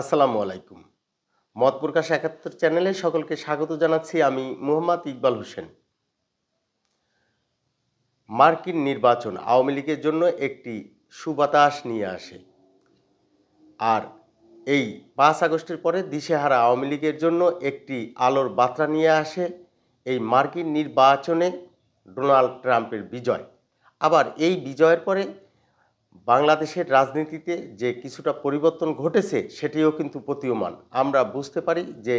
আসসালামু আলাইকুম। মত প্রকাশ একাত্তর চ্যানেলে সকলকে স্বাগত জানাচ্ছি আমি মুহাম্মদ ইকবাল হোসেন। মার্কিন নির্বাচন আওয়ামী লীগের জন্য একটি সুবাতাস নিয়ে আসে। আর এই পাঁচ আগস্টের পরে দিশেহারা আওয়ামী লীগের জন্য একটি আলোর বার্তা নিয়ে আসে এই মার্কিন নির্বাচনে ডোনাল্ড ট্রাম্পের বিজয়। আবার এই বিজয়ের পরে বাংলাদেশের রাজনীতিতে যে কিছুটা পরিবর্তন ঘটেছে, সেটিও কিন্তু প্রতীয়মান। আমরা বুঝতে পারি যে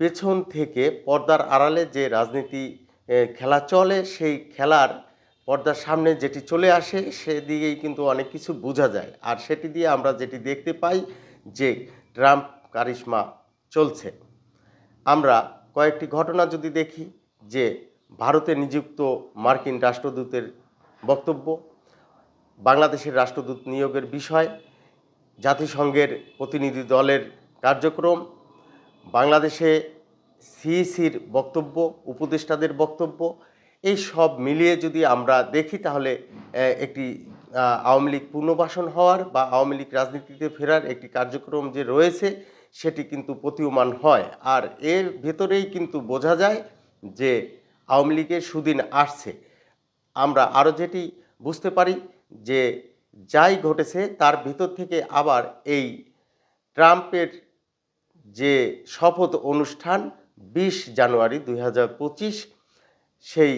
পেছন থেকে পর্দার আড়ালে যে রাজনীতি খেলা চলে, সেই খেলার পর্দার সামনে যেটি চলে আসে সেদিকেই কিন্তু অনেক কিছু বোঝা যায়। আর সেটি দিয়ে আমরা যেটি দেখতে পাই যে ট্রাম্প কারিশমা চলছে। আমরা কয়েকটি ঘটনা যদি দেখি, যে ভারতে নিযুক্ত মার্কিন রাষ্ট্রদূতের বক্তব্য বাংলাদেশের রাষ্ট্রদূত নিয়োগের বিষয়, জাতিসংঘের প্রতিনিধি দলের কার্যক্রম, বাংলাদেশে সিইসির বক্তব্য, উপদেষ্টাদের বক্তব্য, এই সব মিলিয়ে যদি আমরা দেখি তাহলে একটি আওয়ামী লীগ পুনর্বাসন হওয়ার বা আওয়ামী লীগ রাজনীতিতে ফেরার একটি কার্যক্রম যে রয়েছে, সেটি কিন্তু প্রতীয়মান হয়। আর এর ভেতরেই কিন্তু বোঝা যায় যে আওয়ামী লীগের সুদিন আসছে। আমরা আরও যেটি বুঝতে পারি যে যাই ঘটেছে তার ভিতর থেকে আবার এই ট্রাম্পের যে শপথ অনুষ্ঠান বিশ জানুয়ারি দু হাজার পঁচিশ, সেই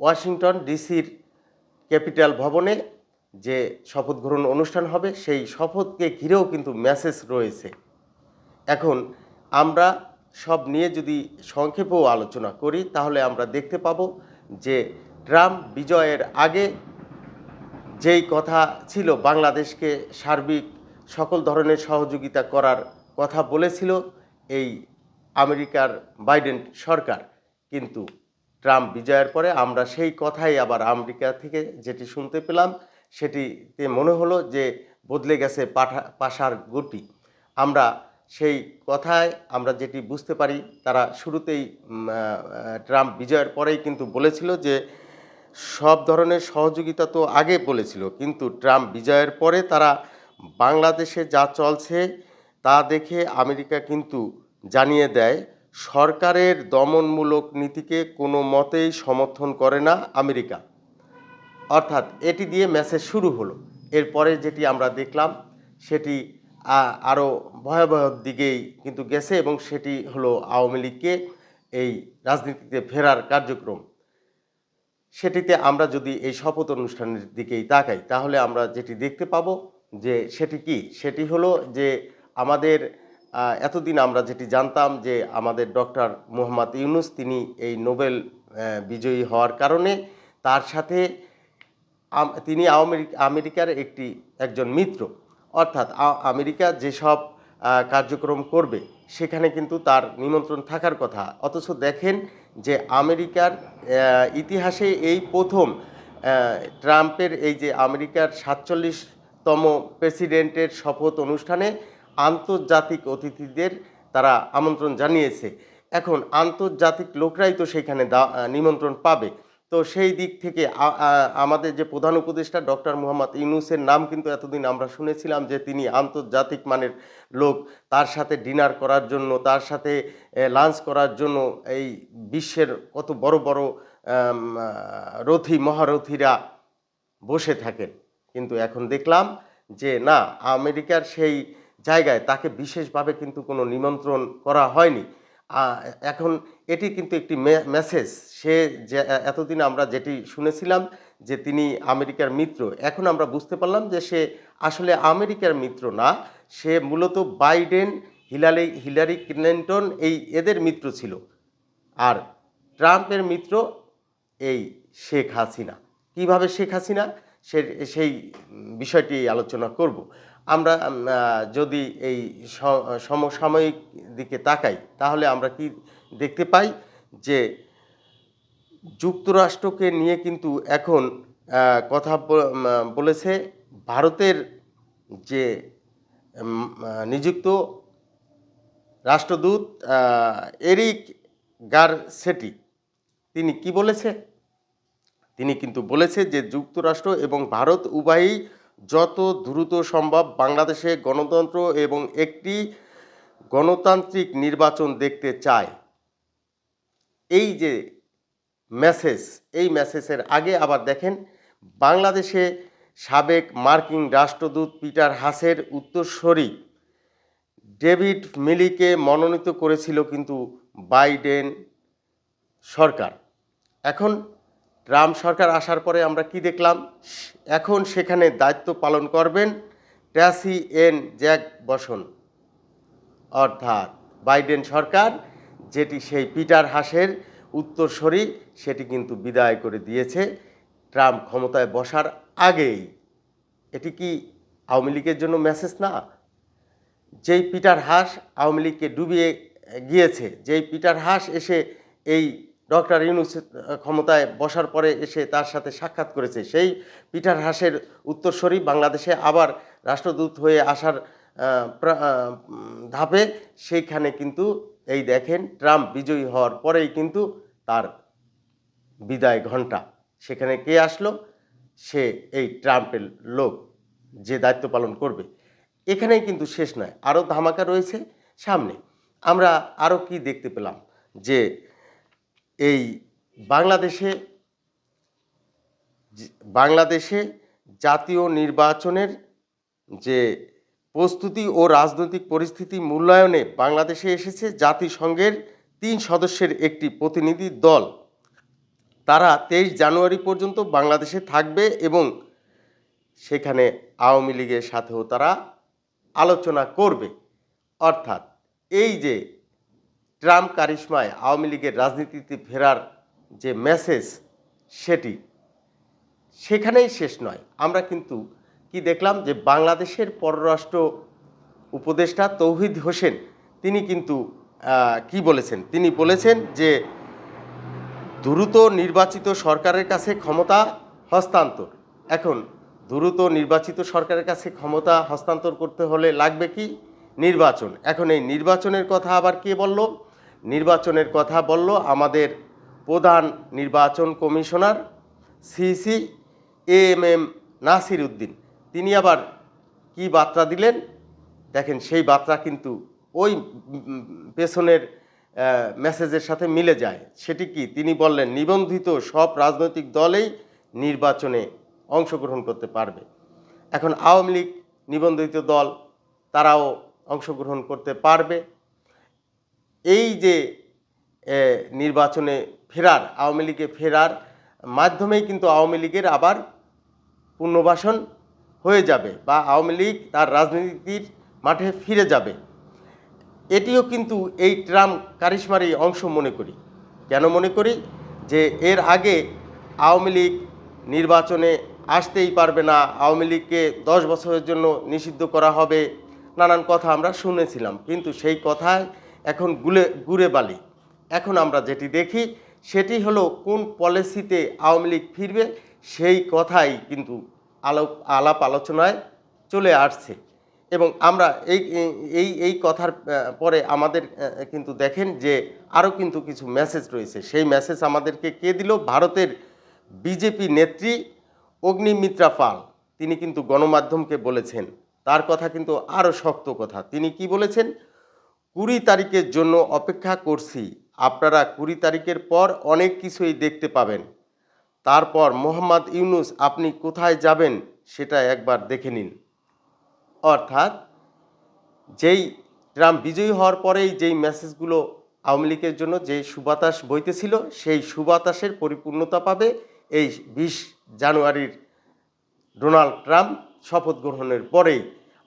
ওয়াশিংটন ডিসির ক্যাপিটাল ভবনে যে শপথ গ্রহণ অনুষ্ঠান হবে, সেই শপথকে ঘিরেও কিন্তু মেসেজ রয়েছে। এখন আমরা সব নিয়ে যদি সংক্ষেপেও আলোচনা করি, তাহলে আমরা দেখতে পাবো যে ট্রাম্প বিজয়ের আগে যেই কথা ছিল, বাংলাদেশকে সার্বিক সকল ধরনের সহযোগিতা করার কথা বলেছিল এই আমেরিকার বাইডেন সরকার। কিন্তু ট্রাম্প বিজয়ের পরে আমরা সেই কথাই আবার আমেরিকা থেকে যেটি শুনতে পেলাম, সেটিতে মনে হলো যে বদলে গেছে পাঠা, পাশার গতি আমরা সেই কথায় আমরা যেটি বুঝতে পারি, তারা শুরুতেই ট্রাম্প বিজয়ের পরেই কিন্তু বলেছিল যে সব ধরনের সহযোগিতা তো আগে বলেছিল, কিন্তু ট্রাম্প বিজয়ের পরে তারা বাংলাদেশে যা চলছে তা দেখে আমেরিকা কিন্তু জানিয়ে দেয়, সরকারের দমনমূলক নীতিকে কোনো মতেই সমর্থন করে না আমেরিকা। অর্থাৎ এটি দিয়ে মেসেজ শুরু হলো। এরপরে যেটি আমরা দেখলাম, সেটি আরও ভয়াবহ দিকেই কিন্তু গেছে এবং সেটি হলো আওয়ামী লীগকে এই রাজনীতিতে ফেরার কার্যক্রম। সেটিতে আমরা যদি এই শপথ অনুষ্ঠানের দিকেই তাকাই, তাহলে আমরা যেটি দেখতে পাবো যে সেটি কি? সেটি হলো যে আমাদের এতদিন আমরা যেটি জানতাম যে আমাদের ডক্টর মোহাম্মদ ইউনুস তিনি এই নোবেল বিজয়ী হওয়ার কারণে তার সাথে তিনি আমেরিকার একটি, একজন মিত্র। অর্থাৎ আমেরিকা যেসব কার্যক্রম করবে, সেখানে কিন্তু তার নিমন্ত্রণ থাকার কথা। অথচ দেখেন যে আমেরিকার ইতিহাসে এই প্রথম ট্রাম্পের এই যে আমেরিকার সাতচল্লিশতম প্রেসিডেন্টের শপথ অনুষ্ঠানে আন্তর্জাতিক অতিথিদের তারা আমন্ত্রণ জানিয়েছে। এখন আন্তর্জাতিক লোকরাই তো সেখানে দা- নিমন্ত্রণ পাবে। তো সেই দিক থেকে আমাদের যে প্রধান উপদেষ্টা ডক্টর মোহাম্মদ ইউনুসের নাম কিন্তু এতদিন আমরা শুনেছিলাম যে তিনি আন্তর্জাতিক মানের লোক, তার সাথে ডিনার করার জন্য, তার সাথে লাঞ্চ করার জন্য এই বিশ্বের কত বড় বড় রথী, মহারথীরা বসে থাকেন। কিন্তু এখন দেখলাম যে না, আমেরিকার সেই জায়গায় তাকে বিশেষভাবে কিন্তু কোনো নিমন্ত্রণ করা হয়নি। এখন এটি কিন্তু একটি মেসেজ সে যে এতদিন আমরা যেটি শুনেছিলাম যে তিনি আমেরিকার মিত্র, এখন আমরা বুঝতে পারলাম যে সে আসলে আমেরিকার মিত্র না, সে মূলত বাইডেন, হিলারি হিলারি ক্লিন্টন এই এদের মিত্র ছিল। আর ট্রাম্পের মিত্র এই শেখ হাসিনা। কীভাবে শেখ হাসিনা? সে, সেই বিষয়টি আলোচনা করব। আমরা যদি এই সমসাময়িক দিকে তাকাই, তাহলে আমরা কি দেখতে পাই যে যুক্তরাষ্ট্রকে নিয়ে কিন্তু এখন কথা বলেছে ভারতের যে নিযুক্ত রাষ্ট্রদূত এরিক গারসেটি, তিনি কি বলেছে? তিনি কিন্তু বলেছে যে যুক্তরাষ্ট্র এবং ভারত উভয়ই যত দ্রুত সম্ভব বাংলাদেশে গণতন্ত্র এবং একটি গণতান্ত্রিক নির্বাচন দেখতে চায়। এই যে মেসেজ এই মেসেজের আগে আবার দেখেন, বাংলাদেশে সাবেক মার্কিন রাষ্ট্রদূত পিটার হাসের উত্তরসূরি ডেভিড মিলিকে মনোনীত করেছিল কিন্তু বাইডেন সরকার। এখন ট্রাম্প সরকার আসার পরে আমরা কি দেখলাম? এখন সেখানে দায়িত্ব পালন করবেন ট্যাসি এন জ্যাক বসন। অর্থাৎ বাইডেন সরকার, যেটি সেই পিটার হাসের উত্তরসূরি, সেটি কিন্তু বিদায় করে দিয়েছে। ট্রাম্প ক্ষমতায় বসার আগেই। এটি কি আওয়ামী লীগের জন্য মেসেজ না? যেই পিটার হাস আওয়ামী লীগকে ডুবিয়ে গিয়েছে, যেই পিটার হাস এসে এই ডক্টর ইউনুস ক্ষমতায় বসার পরে এসে তার সাথে সাক্ষাৎ করেছে। সেই পিটার হাসের উত্তরসূরি বাংলাদেশে আবার রাষ্ট্রদূত হয়ে আসার ধাপে সেইখানে কিন্তু এই দেখেন ট্রাম্প বিজয়ী হওয়ার পরেই কিন্তু তার বিদায় ঘণ্টা সেখানে কে আসলো? সে এই ট্রাম্পের লোক যে দায়িত্ব পালন করবে। এখানেই কিন্তু শেষ নয় আরও ধামাকা রয়েছে সামনে। আমরা আরও কি দেখতে পেলাম? যে এই বাংলাদেশে বাংলাদেশে জাতীয় নির্বাচনের যে প্রস্তুতি ও রাজনৈতিক পরিস্থিতি মূল্যায়নে বাংলাদেশে এসেছে জাতিসংঘের তিন সদস্যের একটি প্রতিনিধি দল। তারা তেইশ জানুয়ারি পর্যন্ত বাংলাদেশে থাকবে এবং সেখানে আওয়ামী লীগের সাথেও তারা আলোচনা করবে। অর্থাৎ এই যে ট্রাম্প কারিশমায় আওয়ামী লীগের রাজনীতিতে ফেরার যে মেসেজ সেটি সেখানেই শেষ নয়। আমরা কিন্তু কি দেখলাম যে বাংলাদেশের পররাষ্ট্র উপদেষ্টা তৌহিদ হোসেন, তিনি কিন্তু কি বলেছেন? তিনি বলেছেন যে দ্রুত নির্বাচিত সরকারের কাছে ক্ষমতা হস্তান্তর। এখন, দ্রুত নির্বাচিত সরকারের কাছে ক্ষমতা হস্তান্তর করতে হলে লাগবে কি? নির্বাচন। এখন এই নির্বাচনের কথা আবার কে বলল? নির্বাচনের কথা বলল আমাদের প্রধান নির্বাচন commissioner CC A M M Nasir Uddin তিনি আবার কি বার্তা দিলেন? দেখেন, সেই বার্তা কিন্তু ওই পেছনের মেসেজের সাথে মিলে যায়। সেটি কি? তিনি বললেন, নিবন্ধিত সব রাজনৈতিক দলেই নির্বাচনে অংশগ্রহণ করতে পারবে। এখন আওয়ামী লীগ নিবন্ধিত দল, তারাও অংশগ্রহণ করতে পারবে। এই যে নির্বাচনে ফেরার, আওয়ামী লীগে ফেরার মাধ্যমেই কিন্তু আওয়ামী লীগের আবার পুনর্বাসন হয়ে যাবে বা আওয়ামী লীগ তার রাজনীতির মাঠে ফিরে যাবে। এটিও কিন্তু এই ট্রাম্প কারিশমারই অংশ মনে করি। কেন মনে করি? যে এর আগে আওয়ামী লীগ নির্বাচনে আসতেই পারবে না, আওয়ামী লীগকে দশ বছরের জন্য নিষিদ্ধ করা হবে, নানান কথা আমরা শুনেছিলাম। কিন্তু সেই কথায় এখন গুলে, গুড়ে বালি। এখন আমরা যেটি দেখি, সেটি হলো কোন পলিসিতে আওয়ামী লীগ ফিরবে, সেই কথাই কিন্তু আলোপ আলাপ আলোচনায় চলে আসছে। এবং আমরা এই এই এই কথার পরে আমাদের কিন্তু দেখেন যে আরও কিন্তু কিছু মেসেজ রয়েছে। সেই মেসেজ আমাদেরকে কে দিল? ভারতের বিজেপি নেত্রী অগ্নিমিত্রা পাল। তিনি কিন্তু গণমাধ্যমকে বলেছেন। তার কথা কিন্তু আরও শক্ত কথা। তিনি কি বলেছেন? কুড়ি তারিখের জন্য অপেক্ষা করছি। আপনারা কুড়ি তারিখের পর অনেক কিছুই দেখতে পাবেন। তারপর মোহাম্মদ ইউনুস, আপনি কোথায় যাবেন সেটা একবার দেখে নিন। অর্থাৎ, যেই ট্রাম্প বিজয়ী হওয়ার পরেই যেই মেসেজগুলো আওয়ামী লীগের জন্য যে সুবাতাস বইতেছিল, সেই সুবাতাসের পরিপূর্ণতা পাবে এই বিশ জানুয়ারির ডোনাল্ড ট্রাম্প শপথ গ্রহণের পরেই।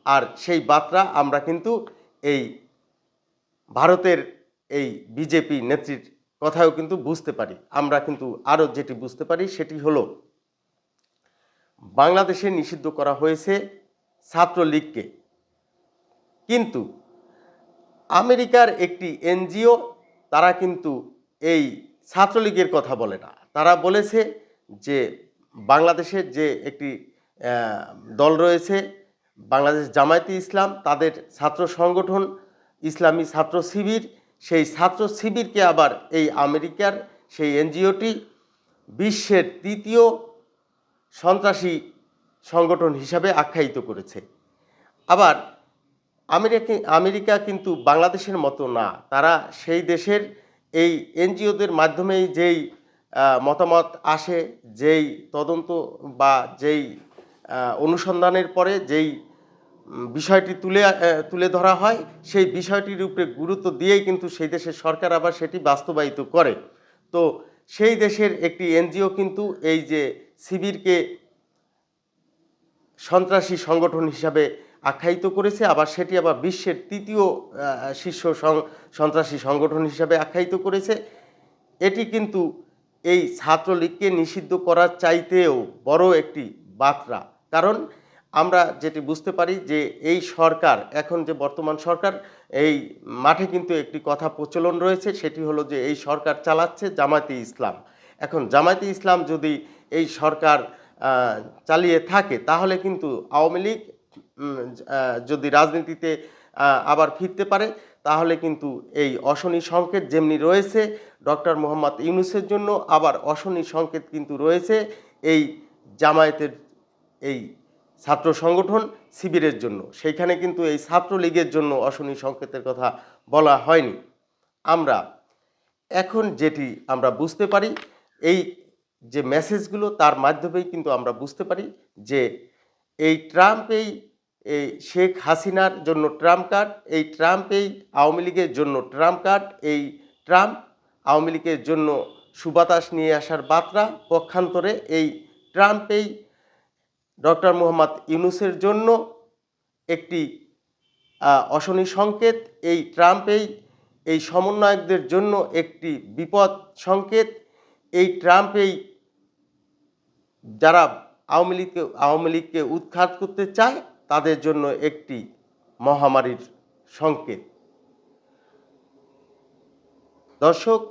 আর সেই বার্তা আমরা কিন্তু এই ভারতের এই বিজেপি নেত্রীর কথাও কিন্তু বুঝতে পারি। আমরা কিন্তু আরও যেটি বুঝতে পারি সেটি হলো, বাংলাদেশে নিষিদ্ধ করা হয়েছে ছাত্রলীগকে। কিন্তু আমেরিকার একটি এনজিও, তারা কিন্তু এই ছাত্রলীগের কথা বলে না। তারা বলেছে যে বাংলাদেশের যে একটি দল রয়েছে, বাংলাদেশ জামায়াতে ইসলাম, তাদের ছাত্র সংগঠন ইসলামী ছাত্র শিবির, সেই ছাত্র শিবিরকে আবার এই আমেরিকার সেই এনজিওটি বিশ্বের তৃতীয় সন্ত্রাসী সংগঠন হিসাবে আখ্যায়িত করেছে। আবার আমেরিকা আমেরিকা কিন্তু বাংলাদেশের মতো না। তারা সেই দেশের এই এনজিওদের মাধ্যমেই যেই মতামত আসে, যেই তদন্ত বা যেই অনুসন্ধানের পরে যেই বিষয়টি তুলে তুলে ধরা হয়। সেই বিষয়টির উপরে গুরুত্ব দিয়েই কিন্তু সেই দেশের সরকার আবার সেটি বাস্তবায়িত করে। তো সেই দেশের একটি এনজিও কিন্তু এই যে শিবিরকে সন্ত্রাসী সংগঠন হিসাবে আখ্যায়িত করেছে, আবার সেটি আবার বিশ্বের তৃতীয় শীর্ষ সন্ত্রাসী সংগঠন হিসাবে আখ্যায়িত করেছে। এটি কিন্তু এই ছাত্রলীগকে নিষিদ্ধ করার চাইতেও বড় একটি বার্তা। কারণ আমরা যেটি বুঝতে পারি যে এই সরকার, এখন যে বর্তমান সরকার, এই মাঠে কিন্তু একটি কথা প্রচলন রয়েছে, সেটি হলো যে এই সরকার চালাচ্ছে জামায়াতে ইসলাম। এখন জামায়াতে ইসলাম যদি এই সরকার চালিয়ে থাকে, তাহলে কিন্তু আওয়ামী লীগ যদি রাজনীতিতে আবার ফিরতে পারে, তাহলে কিন্তু এই অশনি সংকেত যেমনি রয়েছে ডক্টর মোহাম্মদ ইউনুসের জন্য, আবার অশনি সংকেত কিন্তু রয়েছে এই জামায়াতের এই ছাত্র সংগঠন শিবিরের জন্য। সেইখানে কিন্তু এই ছাত্রলীগের জন্য অশনি সংকেতের কথা বলা হয়নি। আমরা এখন যেটি আমরা বুঝতে পারি, এই যে মেসেজগুলো তার মাধ্যমেই কিন্তু আমরা বুঝতে পারি যে এই ট্রাম্পেই এই শেখ হাসিনার জন্য ট্রাম্প কার্ড, এই ট্রাম্পেই আওয়ামী লীগের জন্য ট্রাম্প কার্ড, এই ট্রাম্প আওয়ামী লীগের জন্য সুবাতাস নিয়ে আসার বার্তা, পক্ষান্তরে এই ট্রাম্প এই ডক্টর মোহাম্মদ ইউনুসের জন্য একটি অশনি সংকেত, এই ট্রাম্পেই, এই সমন্বয়কদের জন্য একটি বিপদ সংকেত, এই ট্রাম্পেই যারা আওয়ামী লীগকে আওয়ামী লীগকে উৎখাত করতে চায়, তাদের জন্য একটি মহামারীর সংকেত। দর্শক,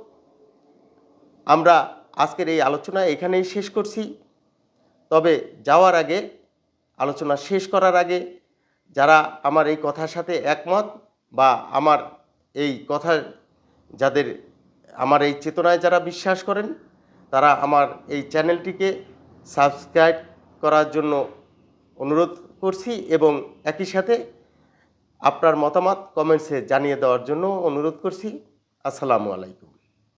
আমরা আজকের এই আলোচনা এখানেই শেষ করছি। তবে যাওয়ার আগে, আলোচনা শেষ করার আগে যারা আমার এই কথার সাথে একমত বা আমার এই কথা যাদের, আমার এই চেতনায় যারা বিশ্বাস করেন, তারা আমার এই চ্যানেলটিকে সাবস্ক্রাইব করার জন্য অনুরোধ করছি এবং একই সাথে আপনার মতামত কমেন্টসে জানিয়ে দেওয়ার জন্য অনুরোধ করছি। আসসালামু আলাইকুম।